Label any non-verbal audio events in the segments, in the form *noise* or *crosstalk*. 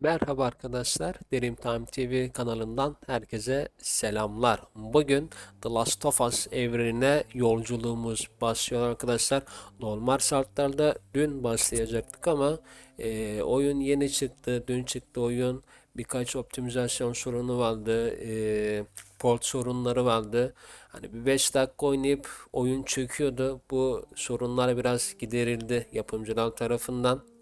Merhaba arkadaşlar, Dream Time TV kanalından herkese selamlar. Bugün The Last of Us evrenine yolculuğumuz başlıyor arkadaşlar. Normal şartlarda dün başlayacaktık ama e, oyun yeni çıktı, dün çıktı oyun. Birkaç optimizasyon sorunu vardı, e, port sorunları vardı. Hani bir 5 dakika oynayıp oyun çöküyordu. Bu sorunlar biraz giderildi yapımcılar tarafından.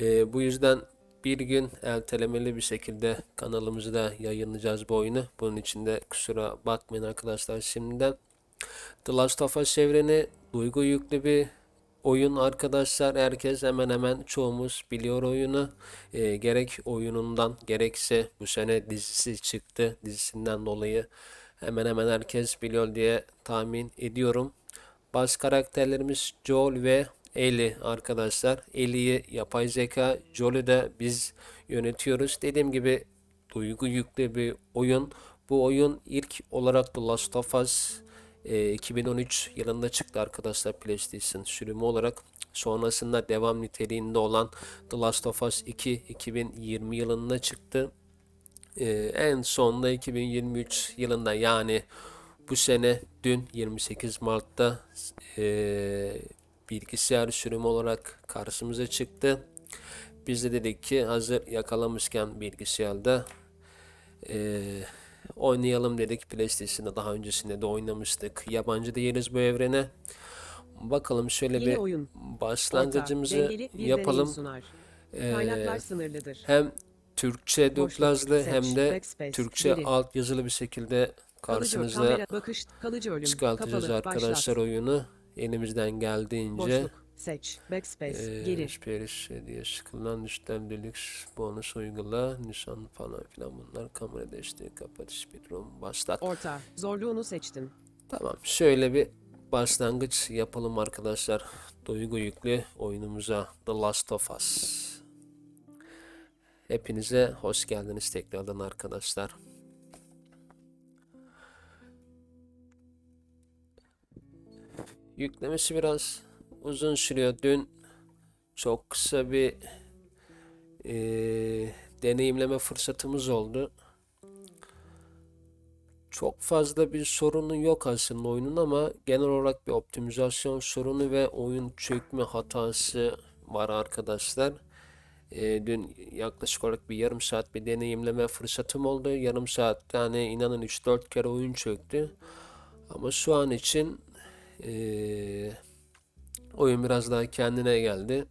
Ee, bu yüzden bir gün ertelemeli bir şekilde kanalımızda yayınlayacağız bu oyunu. Bunun için de kusura bakmayın arkadaşlar şimdiden. The Last of Us evreni duygu yüklü bir oyun arkadaşlar. Herkes hemen hemen çoğumuz biliyor oyunu. Ee, gerek oyunundan gerekse bu sene dizisi çıktı. Dizisinden dolayı hemen hemen herkes biliyor diye tahmin ediyorum. Baş karakterlerimiz Joel ve Ellie arkadaşlar. Ellie'yi yapay zeka, Joel'ü de biz yönetiyoruz. Dediğim gibi duygu yüklü bir oyun. Bu oyun ilk olarak The Last of Us e, 2013 yılında çıktı arkadaşlar PlayStation sürümü olarak. Sonrasında devam niteliğinde olan The Last of Us 2 2020 yılında çıktı. Ee, en sonunda 2023 yılında yani bu sene dün 28 Mart'ta eee, bilgisayar sürümü olarak karşımıza çıktı. Biz de dedik ki hazır yakalamışken bilgisayarda eee, oynayalım dedik. PlayStation'da daha öncesinde de oynamıştık. Yabancı değiliz bu evrene. Bakalım şöyle Yeni bir oyun. Orta, başlangıcımızı bir yapalım. Eee, sınırlıdır. hem Türkçe dublajlı hem de backspace, Türkçe geri. alt yazılı bir şekilde Kalıcı karşınızda kamera bakış, kalıcı ölüm, çıkartacağız kapalı, arkadaşlar başlat. oyunu. Elimizden geldiğince Boşluk, seç, backspace, eee geri. Speriş diye sıkılan üstten deluxe bonus uygula, nişan falan filan bunlar kamera desteği kapat speedrun başlat. Orta, zorluğunu seçtin. Tamam şöyle bir başlangıç yapalım arkadaşlar. Duygu yüklü oyunumuza The Last of Us. Hepinize hoş geldiniz tekrardan arkadaşlar. Yüklemesi biraz uzun sürüyor. Dün çok kısa bir eee, deneyimleme fırsatımız oldu. Çok fazla bir sorunu yok aslında oyunun ama genel olarak bir optimizasyon sorunu ve oyun çökme hatası var arkadaşlar. Eee, dün yaklaşık olarak bir yarım saat bir deneyimleme fırsatım oldu. Yarım saatte hani inanın 3-4 kere oyun çöktü. Ama şu an için eee, oyun biraz daha kendine geldi.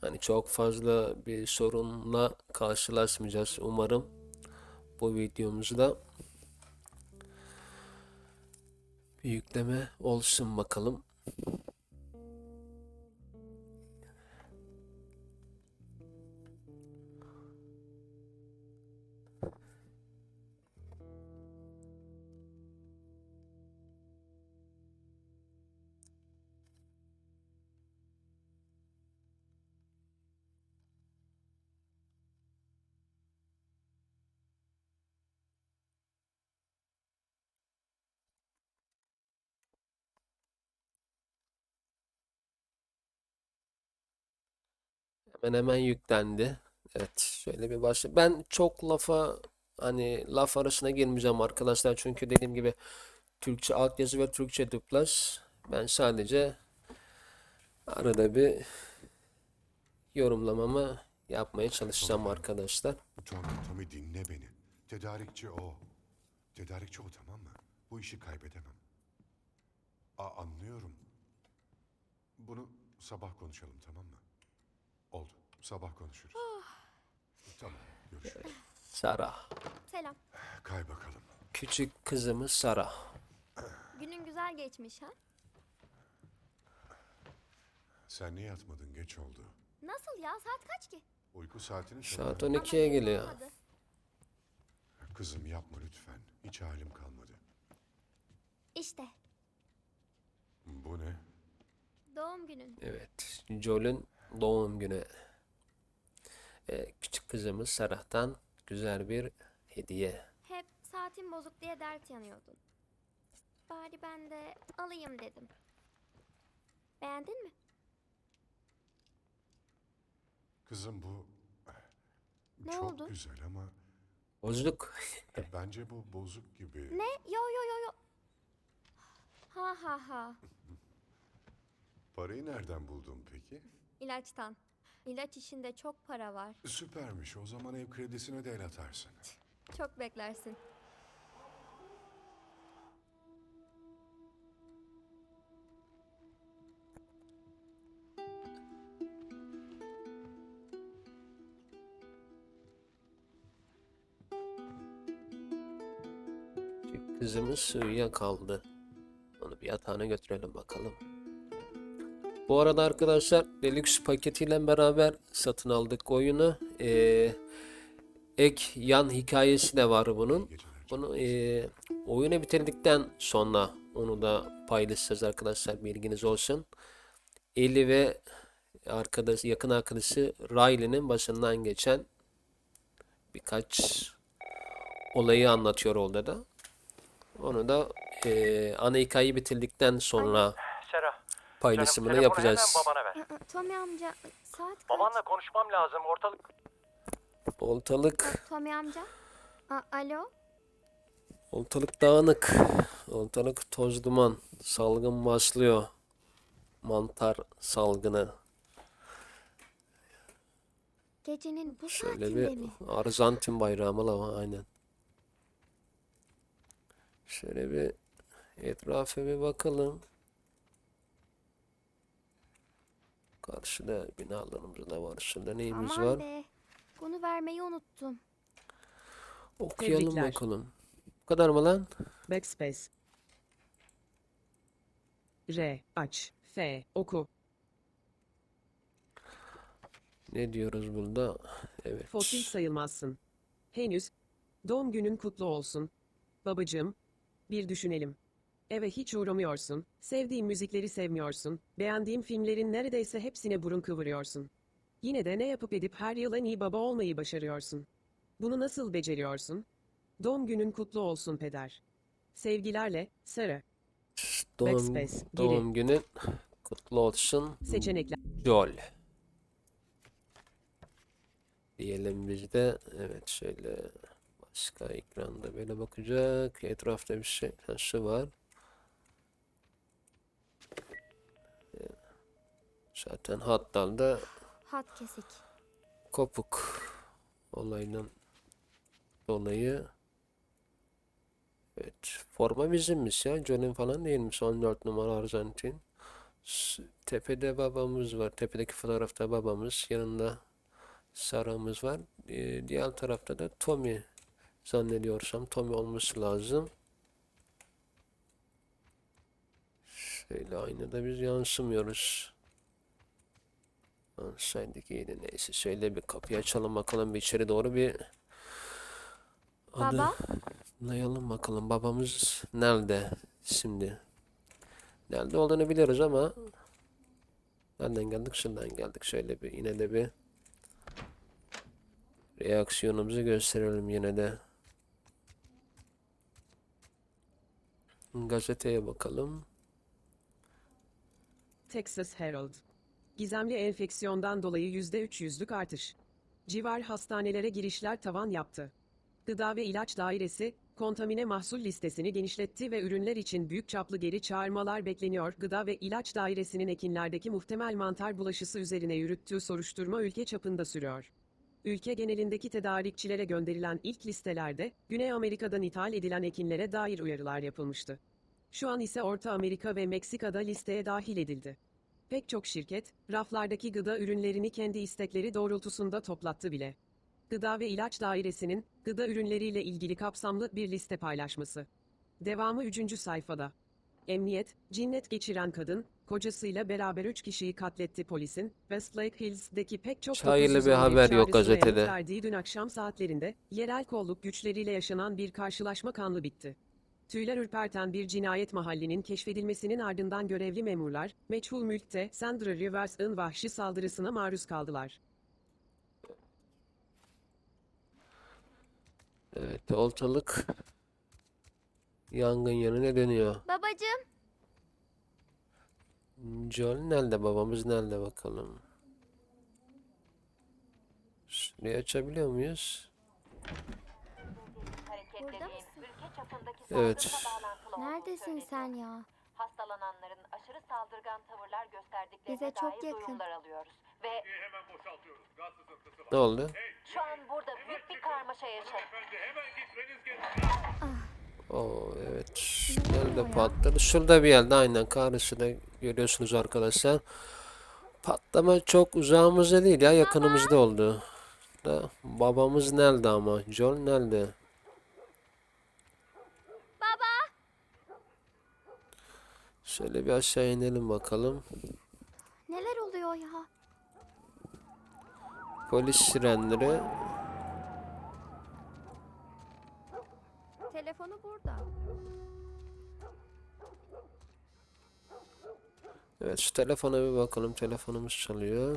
Hani çok fazla bir sorunla karşılaşmayacağız umarım bu videomuzda. Bir yükleme olsun bakalım. Hemen hemen yüklendi. Evet, şöyle bir başla. Ben çok lafa hani laf arasına girmeyeceğim arkadaşlar çünkü dediğim gibi Türkçe altyazı ve Türkçe dublaj. Ben sadece arada bir yorumlamamı yapmaya çalışacağım arkadaşlar. Tommy, Tommy dinle beni. Tedarikçi o. Tedarikçi o tamam mı? Bu işi kaybedemem. A anlıyorum. Bunu sabah konuşalım tamam mı? Oldu. Sabah konuşuruz. Tamam. Görüşürüz. Sara. Selam. Kay bakalım. Küçük kızımız Sara. Günün güzel geçmiş ha? Sen niye yatmadın? Geç oldu. Nasıl ya? Saat kaç ki? Uyku saatini Saat söyle. 12'ye henüz geliyor. olmadı. Kızım yapma lütfen. Hiç halim kalmadı. İşte Bu ne? doğum günün. Evet, Joel'ün doğum günü. Ee, küçük kızımız Sarah'tan güzel bir hediye. Hep saatin bozuk diye dert yanıyordun. Bari ben de alayım dedim. Beğendin mi? Kızım bu Ne çok oldu? güzel ama Bozduk. *laughs* bence bu bozuk gibi. Ne? Yo yo yo yo. Ha ha ha. Parayı nereden buldun peki? İlaçtan. İlaç işinde çok para var. Süpermiş. O zaman ev kredisine de el atarsın. Çok beklersin. Kızımız uyuyakaldı. Onu bir yatağına götürelim bakalım. Bu arada arkadaşlar Deluxe paketiyle beraber satın aldık oyunu. Ee, ek yan hikayesi de var bunun. Bunu ee, oyunu bitirdikten sonra onu da paylaşacağız arkadaşlar bilginiz olsun. Ellie ve arkadaş, yakın arkadaşı Riley'nin başından geçen birkaç olayı anlatıyor orada da. Onu da eee ana hikayeyi bitirdikten sonra paylaşımını telefonu yapacağız. hemen babana ver. Tommy amca saat kaç? Babanla konuşmam lazım. Ortalık Ortalık, Aa, Tommy amca. Aa, alo. ortalık dağınık. Ortalık toz duman. Salgın başlıyor. Mantar salgını. Gecenin bu Şöyle saatinde bir mi? Arjantin bayrağı mı la o? aynen. Şöyle bir etrafa bir bakalım. Karşıda binalarımız da var. Şurada neyimiz Aman var? be. Bunu vermeyi unuttum. Okuyalım Tebrikler. bakalım. Bu kadar mı lan? Backspace. R. Aç. F. Oku. Ne diyoruz burada? Evet. Fosil sayılmazsın. Henüz. Doğum günün kutlu olsun. Babacığım. Bir düşünelim. Eve hiç uğramıyorsun. Sevdiğim müzikleri sevmiyorsun. Beğendiğim filmlerin neredeyse hepsine burun kıvırıyorsun. Yine de ne yapıp edip her yıl en iyi baba olmayı başarıyorsun. Bunu nasıl beceriyorsun? Doğum günün kutlu olsun peder. Sevgilerle, Sarah. Doğum, Backspace, geri. doğum günün kutlu olsun. Seçenekler. Jol. Diyelim biz de. Evet şöyle başka ekranda böyle bakacak. Etrafta bir şey ha, şu var. Zaten. Hatlarda Hat kesik. kopuk olayından dolayı evet forma bizimmiş ya? John'un falan değilmiş 14 numara Arjantin. Tepede babamız var. Tepedeki fotoğrafta babamız. Yanında Sarah'ımız var. Ee, diğer tarafta da Tommy zannediyorsam Tommy olması lazım. Şöyle aynada biz yansımıyoruz Yansaydık iyiydi neyse şöyle bir kapıyı açalım bakalım bir içeri doğru bir adı Baba. Layalım bakalım babamız nerede şimdi? Nerede olduğunu biliyoruz ama nereden geldik? Şuradan geldik. Şöyle bir yine de bir reaksiyonumuzu gösterelim yine de. Gazeteye bakalım. Texas Herald. Gizemli enfeksiyondan dolayı %300'lük artış. Civar hastanelere girişler tavan yaptı. Gıda ve İlaç Dairesi, kontamine mahsul listesini genişletti ve ürünler için büyük çaplı geri çağırmalar bekleniyor. Gıda ve İlaç Dairesi'nin ekinlerdeki muhtemel mantar bulaşısı üzerine yürüttüğü soruşturma ülke çapında sürüyor. Ülke genelindeki tedarikçilere gönderilen ilk listelerde, Güney Amerika'dan ithal edilen ekinlere dair uyarılar yapılmıştı. Şu an ise Orta Amerika ve Meksika'da listeye dahil edildi. Pek çok şirket, raflardaki gıda ürünlerini kendi istekleri doğrultusunda toplattı bile. Gıda ve İlaç Dairesi'nin, gıda ürünleriyle ilgili kapsamlı bir liste paylaşması. Devamı 3. sayfada. Emniyet, cinnet geçiren kadın, kocasıyla beraber 3 kişiyi katletti polisin, Westlake Hills'deki pek çok hayırlı bir 911 haber yok gazetede. verdiği dün akşam saatlerinde, yerel kolluk güçleriyle yaşanan bir karşılaşma kanlı bitti. Tüyler ürperten bir cinayet mahallinin keşfedilmesinin ardından görevli memurlar, meçhul mülkte Sandra Rivers'ın vahşi saldırısına maruz kaldılar. Evet ortalık yangın yerine dönüyor. Babacığım. Joel nerede babamız nerede bakalım. Şu Burayı açabiliyor muyuz? Burada? Evet. Neredesin sen ya? Hastalananların aşırı saldırgan tavırlar gösterdiklerine Bize çok dair yakın. duyumlar alıyoruz. Ve hemen boşaltıyoruz. Gaz sızıntısı var. Ne oldu? şu an burada büyük bir karmaşa yaşanıyor. Efendi hemen gitmeniz gerekiyor. Oo evet. Nerede patladı? Şurada bir yerde aynen karşıda görüyorsunuz arkadaşlar. Patlama çok uzağımızda değil ya yakınımızda oldu. Da babamız nerede ama? John nerede? Baba! Şöyle bir aşağı inelim bakalım. Neler oluyor ya? Polis sirenleri. Telefonu burada. Evet şu telefona bir bakalım. Telefonumuz çalıyor.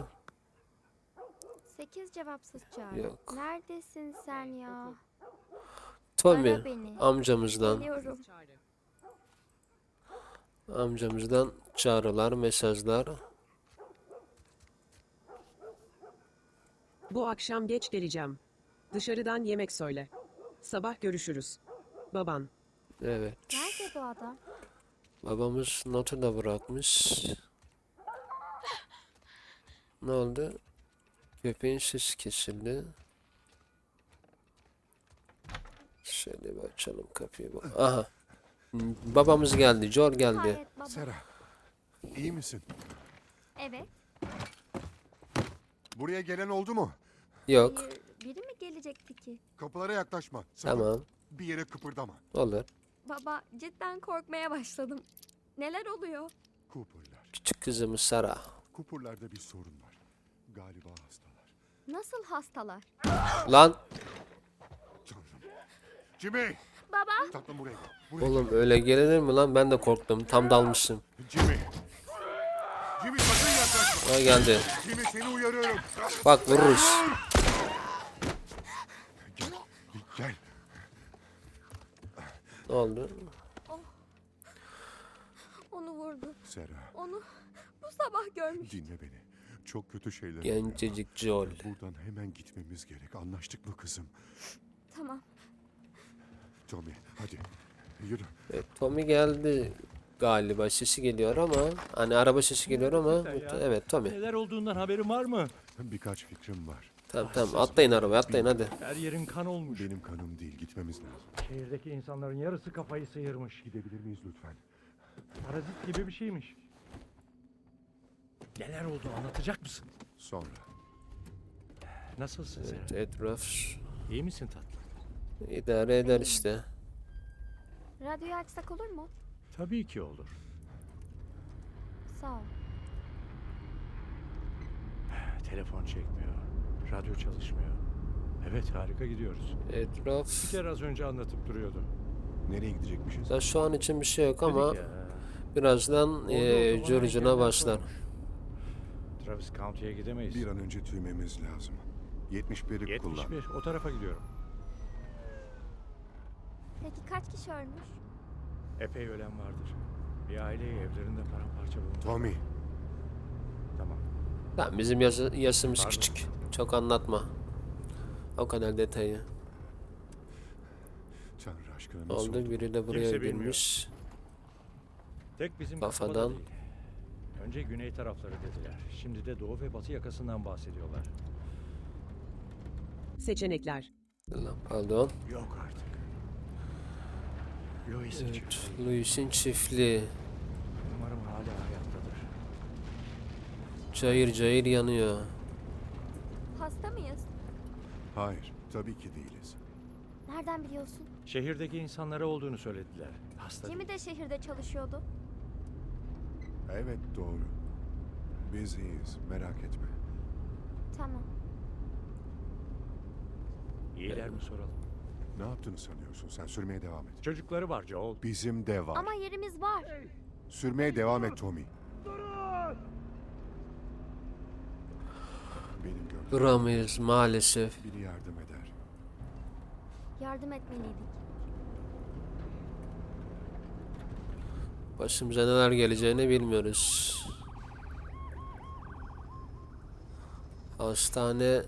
8 cevapsız çağrı. Yok. Neredesin sen ya? Tommy Ara beni. amcamızdan Geliyorum. Amcamızdan çağrılar, mesajlar. Bu akşam geç geleceğim. Dışarıdan yemek söyle. Sabah görüşürüz. Baban. Evet. Nerede bu adam? Babamız notu da bırakmış. Ne oldu? Köpeğin sesi kesildi. Şöyle bir açalım kapıyı. bak- Aha. Babamız geldi. Jor geldi. Baba. Sera, iyi misin? Evet. Buraya gelen oldu mu? Yok. Hayır, biri mi gelecekti ki? Kapılara yaklaşma. Sakın Tamam. bir yere kıpırdama. Olur. Baba cidden korkmaya başladım. Neler oluyor? Cooper'lar. Küçük kızımız Sara. Cooper'larda bir sorun var. Galiba hastalar. Nasıl hastalar? Lan Tanrım. Jimmy! Baba! Tatlım buraya. Buraya. oğlum öyle gelinir mi lan? Ben de korktum. Tam dalmışım. Jimmy! Jimmy sakın yaklaşma. Ha geldi. Jimmy seni uyarıyorum. Bak vururuz. Gel. Gel. Ne oldu? Onu vurdu. Sera Onu bu sabah görmüş. dinle beni. Çok kötü şeyler. Gencecik Joel. Buradan hemen gitmemiz gerek. Anlaştık mı kızım? Tamam. Tommy hadi. Yürü. Evet, Tommy geldi galiba. Sesi geliyor ama hani araba sesi geliyor ama evet Tommy. Neler olduğundan haberin var mı? Birkaç fikrim var. Tamam tamam atlayın arabaya atlayın hadi. Her yerin kan olmuş. Benim kanım değil. Gitmemiz lazım. Şehirdeki insanların yarısı kafayı sıyırmış. Gidebilir miyiz lütfen? Parazit gibi bir şeymiş. Neler oldu anlatacak mısın? Sonra. Nasılsın sen? Evet, etraf İyi misin tatlım? İdare eder işte. Radyoyu açsak olur mu? Tabii ki olur. Sağ ol. Telefon çekmiyor. Radyo çalışmıyor. Evet harika gidiyoruz. Etraf Bir kere az önce anlatıp duruyordu. Nereye gidecekmişiz? da şu an için bir şey yok ama Dedik ya, birazdan eee curcuna engeller başlar. koymuş. Travis County'ye gidemeyiz. Bir an önce tüymemiz lazım. 71'i kullan. 71 o tarafa gidiyorum. Peki kaç kişi ölmüş? Epey ölen vardır. Bir aileyi evlerinde paramparça bulmuş. Tommy. Tamam. Tamam bizim yazı, yasımız Pardon. küçük. Çok anlatma. O kadar detayı. Tanrı aşkına nasıl Oldu oldu? biri de buraya Kimse bilmiyor. girmiş. Tek bizim Kafadan. kasabada değil. Önce güney tarafları dediler. Şimdi de doğu ve batı yakasından bahsediyorlar. Seçenekler. Lan, Pardon. Yok artık. Louis Evet, çiftliği. Louis'in çiftliği. Umarım hala hayattadır. Cayır cayır yanıyor. Hasta mıyız? Hayır. Tabii ki değiliz. Nereden biliyorsun? Şehirdeki insanlara olduğunu söylediler. Hasta Jimmy de şehirde çalışıyordu. Evet doğru. Biz iyiyiz. Merak etme. Tamam. İyiler mi soralım? Ne yaptığını sanıyorsun? Sen sürmeye devam et. Çocukları var Joel. Bizim de var. Ama yerimiz var. Sürmeye devam et Tommy. Benim gördüğüm Duramayız maalesef. biri yardım eder. Yardım etmeliydik. Başımıza neler geleceğini bilmiyoruz. Hastane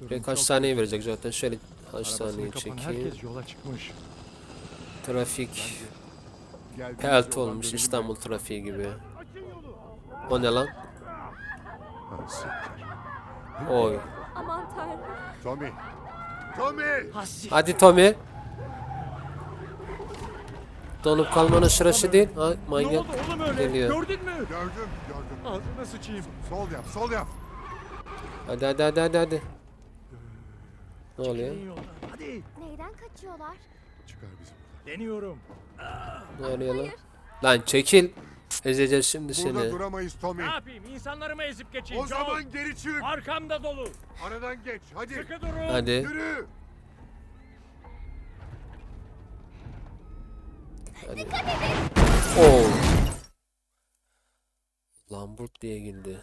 Direkt hastaneye verecek zaten. Şöyle Hastaneye kapan çekeyim. herkes yola çıkmış. Trafik pelt olmuş İstanbul trafiği gibi. O ne lan? Oy. Aman tanrım. Tommy! Tommy! Hadi Tommy. Donup kalmanın sırası değil. Ha, Ne manyak oldu oğlum öyle? geliyor. Gördün mü? Gördüm, gördüm. Ağzına sıçayım. Sol yap, sol yap. Hadi hadi hadi hadi hadi. Ne oluyor? Yoldan. Hadi. Neyden kaçıyorlar? Çıkar bizi buradan. Deniyorum. Ne oluyor lan? Lan çekil. Ezeceğiz şimdi Burada seni. duramayız Tommy. Ne yapayım? İnsanları mı ezip geçeyim? O Çabuk. zaman geri çık. Arkamda dolu. Aradan geç, hadi. Sıkı durun. Hadi. Yürü. hadi. Oo. Lamburt diye girdi.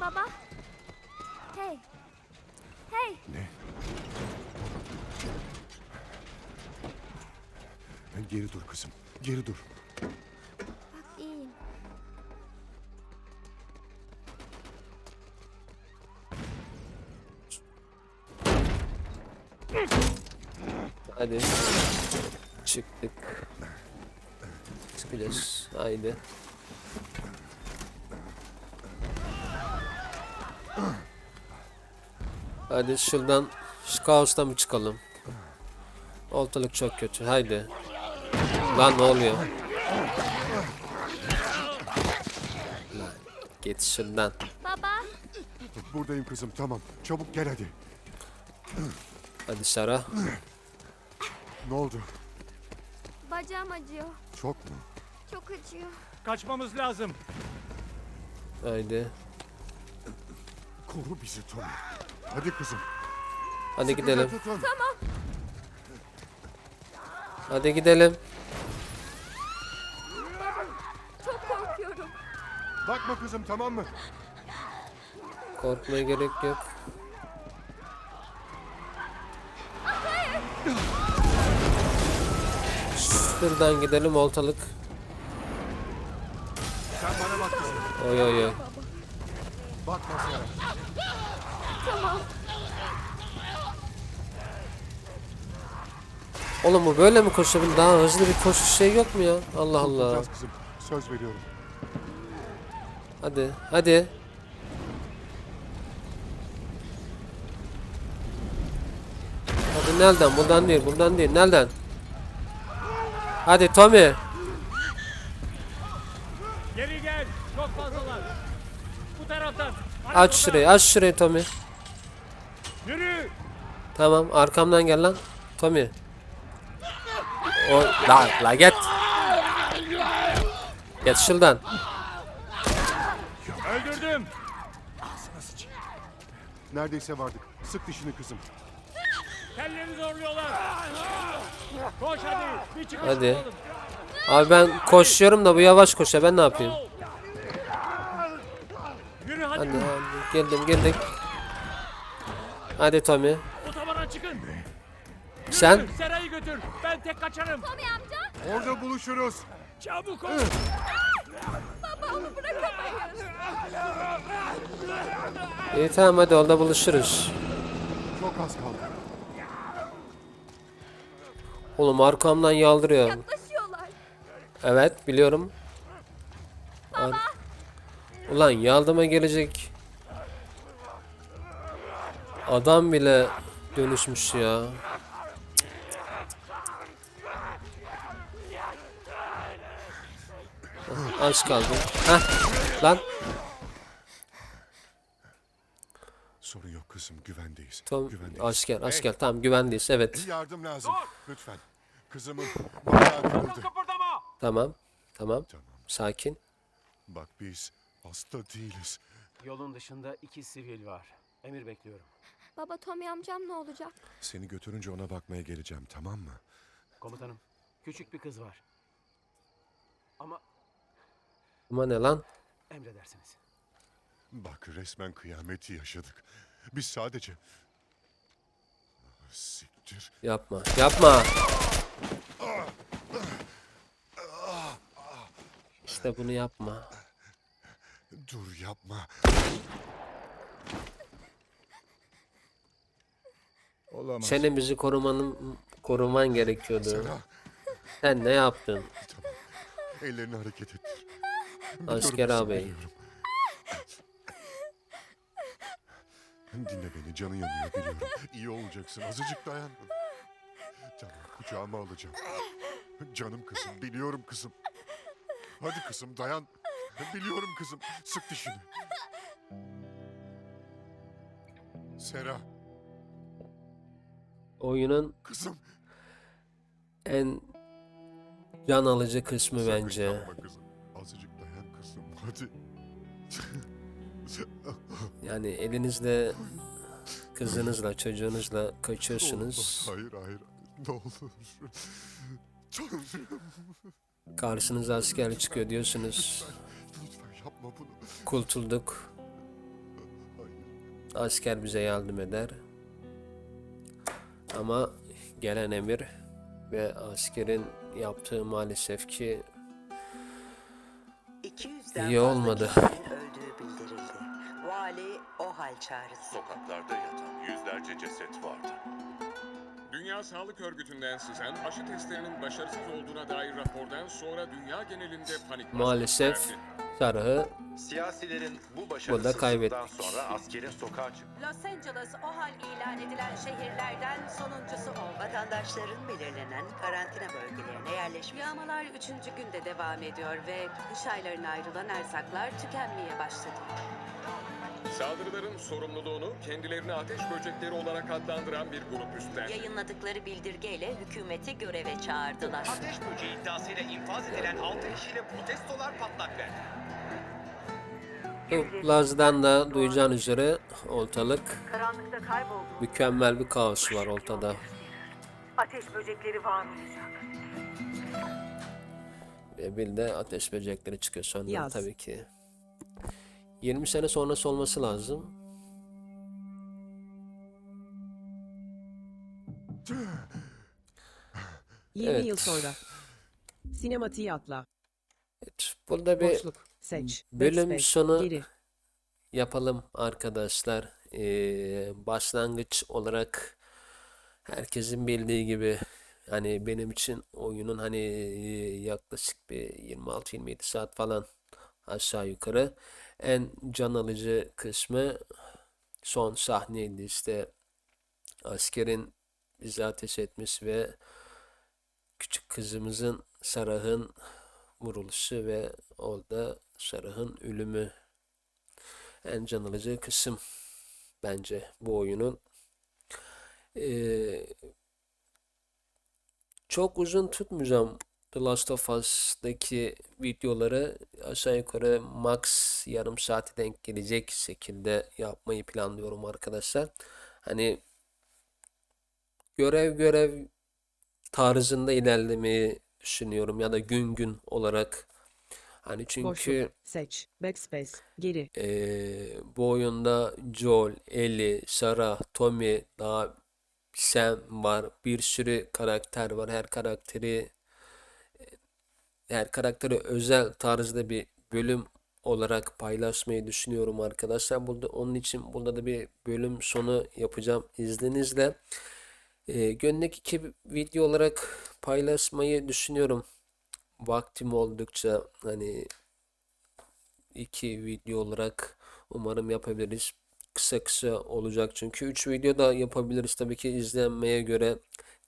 Baba. Hey. Hey. Ne? Geri dur kızım, geri dur. Bak iyiyim. Hadi. Çıktık. Çıkacağız. Haydi. Hadi şuradan şu kaostan mı çıkalım? Ortalık çok kötü. Haydi. Lan ne oluyor? Git şuradan. Baba. Buradayım kızım, tamam. Çabuk gel hadi. Hadi Sara. Ne oldu? Bacağım acıyor. Çok mu? Çok acıyor. Kaçmamız lazım. Haydi. Koru bizi Tommy. Hadi kızım. Hadi gidelim. tutun. Hadi gidelim. Bakma kızım, tamam mı? Korkmaya gerek yok. Şuradan gidelim ortalık. Sen bana bak kızım. Oy oy oy. Bakma Sara. Oğlum bu böyle mi koşabilir? Daha hızlı bir koşu şey yok mu ya? Allah Allah. Söz veriyorum. Hadi hadi. Hadi nereden? Buradan değil, buradan değil. Nereden? Hadi Tommy. Geri gel. Çok fazlalar. Bu taraftan. Hadi Aç şurayı, aç şurayı Tommy. Yürü. Tamam, arkamdan gel lan. Tommy. O la la git. Git şuradan. Neredeyse vardık. Sık dişini kızım. Telleri zorluyorlar. Koş hadi. Bir çıkış Hadi. bulalım. Abi ben koşuyorum da bu yavaş koşuyor. Ben ne yapayım? Yürü hadi. Hadi hadi. Geldim geldik. Hadi Tommy. Otobana çıkın. Sen? Yürü, Serayı götür. Ben tek kaçarım. Tommy amca. Orada buluşuruz. Çabuk ol. Baba onu bırakamayız. İyi tamam hadi orada buluşuruz. Çok az kaldı. Oğlum arkamdan yaldırıyor. Yaklaşıyorlar. Evet biliyorum. Ar- Ulan yardıma gelecek. Adam bile dönüşmüş ya. Az kaldı. Hah. Lan. Sorun yok kızım. Güvendeyiz. Tom, Güvendeyiz. asker, asker. Tamam güvendeyiz. Evet. Yardım lazım. Lütfen. Kızımın bayağı kırıldı. Tamam. Tamam. Tamam. Sakin. Bak biz hasta değiliz. Yolun dışında iki sivil var. Emir bekliyorum. Baba Tommy amcam ne olacak? Seni götürünce ona bakmaya geleceğim tamam mı? Komutanım, küçük bir kız var. Ama Ama ne lan? emredersiniz. Bak resmen kıyameti yaşadık. Biz sadece... Siktir. Yapma. Yapma. İşte bunu yapma. Dur yapma. Olamaz. Senin bizi korumanın koruman gerekiyordu. Sera Sen ne yaptın? tamam. Ellerini hareket ettir. Asker ağabey. Dinle beni canın yanıyor biliyorum. İyi olacaksın azıcık dayan. Tamam kucağıma alacağım. Canım kızım biliyorum kızım. Hadi kızım dayan. Biliyorum kızım sık dişini. Sera Oyunun kızım. en can alıcı kısmı Sakın bence. kızım. Kızım hadi. *laughs* Yani elinizle kızınızla çocuğunuzla kaçıyorsunuz. Hayır hayır. Ne olur. Tanrım. Karşınıza asker çıkıyor diyorsunuz. Lütfen yapma bunu. Kurtulduk. Asker bize yardım eder. Ama gelen emir ve askerin yaptığı maalesef ki 200'den İyi olmadı. *laughs* Vali o hal çağrısı. Sokaklarda yatan yüzlerce ceset vardı. Dünya Sağlık Örgütü'nden sızan aşı testlerinin başarısız olduğuna dair rapordan sonra dünya genelinde panik maalesef. Sarığı Siyasilerin bu Burada başarısızlıktan kaybettik. sonra askerin sokağa çıktı. Los Angeles o hal ilan edilen şehirlerden sonuncusu oldu. Vatandaşların belirlenen karantina bölgelerine yerleşmesi. Yağmalar üçüncü günde devam ediyor ve kış aylarına ayrılan erzaklar tükenmeye başladı. Saldırıların sorumluluğunu kendilerini ateş böcekleri olarak adlandıran bir grup üstlendi. Yayınladıkları bildirgeyle hükümeti göreve çağırdılar. Ateş böceği iddiasıyla infaz edilen 6 kişiyle protestolar patlak verdi. Plazdan da duyacağın üzere ortalık Karanlıkta kayboldu. mükemmel bir kaos var ortada. Ateş böcekleri var olacak. Ve bir de ateş böcekleri çıkıyor sonra Yaz. tabii ki. 20 sene sonrası olması lazım. Evet. yıl sonra. Sinematiği atla. Evet, burada bir Boşluk. Seç. bölüm Backspace, sonu Geri. yapalım arkadaşlar. Ee, başlangıç olarak herkesin bildiği gibi hani benim için oyunun hani e, yaklaşık bir 26-27 saat falan aşağı yukarı en can alıcı kısmı son sahneydi işte askerin bizi ateş etmesi ve küçük kızımızın Sarah'ın vuruluşu ve orada Sarah'ın ölümü en can alıcı kısım bence bu oyunun. Ee, çok uzun tutmayacağım The Last of Us'daki videoları aşağı yukarı max yarım saate denk gelecek şekilde yapmayı planlıyorum arkadaşlar. Hani görev görev tarzında ilerlemeyi düşünüyorum ya da gün gün olarak. Hani çünkü Boşluk. Seç. Backspace. Geri. Eee, bu oyunda Joel, Ellie, Sarah, Tommy, daha Sam var. Bir sürü karakter var. Her karakteri her karakteri özel tarzda bir bölüm olarak paylaşmayı düşünüyorum arkadaşlar. Burada onun için burada da bir bölüm sonu yapacağım izninizle. Eee günlük iki video olarak paylaşmayı düşünüyorum. Vaktim oldukça hani iki video olarak umarım yapabiliriz. Kısa kısa olacak çünkü 3 video da yapabiliriz. Tabii ki izlenmeye göre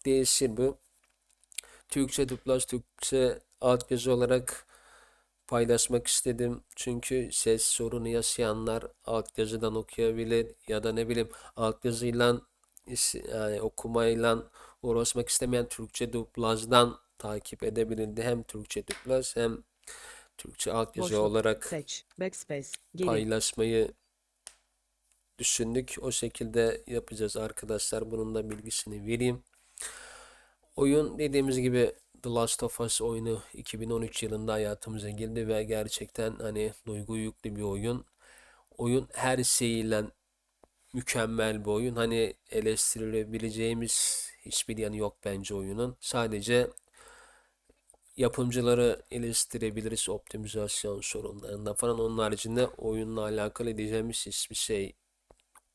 değişir bu. Türkçe dublaj, Türkçe altyazı olarak paylaşmak istedim. Çünkü ses sorunu yaşayanlar altyazıdan okuyabilir ya da ne bileyim altyazıyla is- yani okumayla uğraşmak istemeyen Türkçe dublajdan takip edebilirdi. Hem Türkçe dublaj hem Türkçe altyazı Boşluk. olarak Seç. Backspace. Geri. paylaşmayı düşündük. O şekilde yapacağız arkadaşlar. Bunun da bilgisini vereyim. Oyun dediğimiz gibi The Last of Us oyunu 2013 yılında hayatımıza girdi ve gerçekten hani duygu yüklü bir oyun. Oyun her şeyiyle mükemmel bir oyun. Hani eleştirilebileceğimiz hiçbir yanı yok bence oyunun. Sadece yapımcıları eleştirebiliriz optimizasyon sorunlarında falan. Onun haricinde oyunla alakalı diyeceğimiz hiçbir şey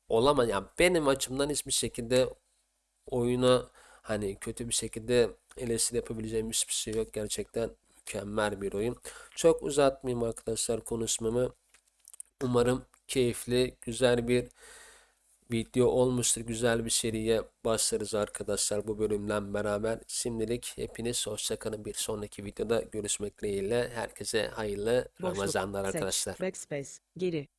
olamaz. Yani benim açımdan hiçbir şekilde oyuna hani kötü bir şekilde eleştiri yapabileceğim hiçbir şey yok. Gerçekten mükemmel bir oyun. Çok uzatmayayım arkadaşlar konuşmamı. Umarım keyifli, güzel bir video olmuştur. Güzel bir seriye başlarız arkadaşlar bu bölümden beraber. Şimdilik hepiniz hoşçakalın. Bir sonraki videoda görüşmek dileğiyle. Herkese hayırlı Boşluk. Ramazanlar arkadaşlar. Backspace. Geri.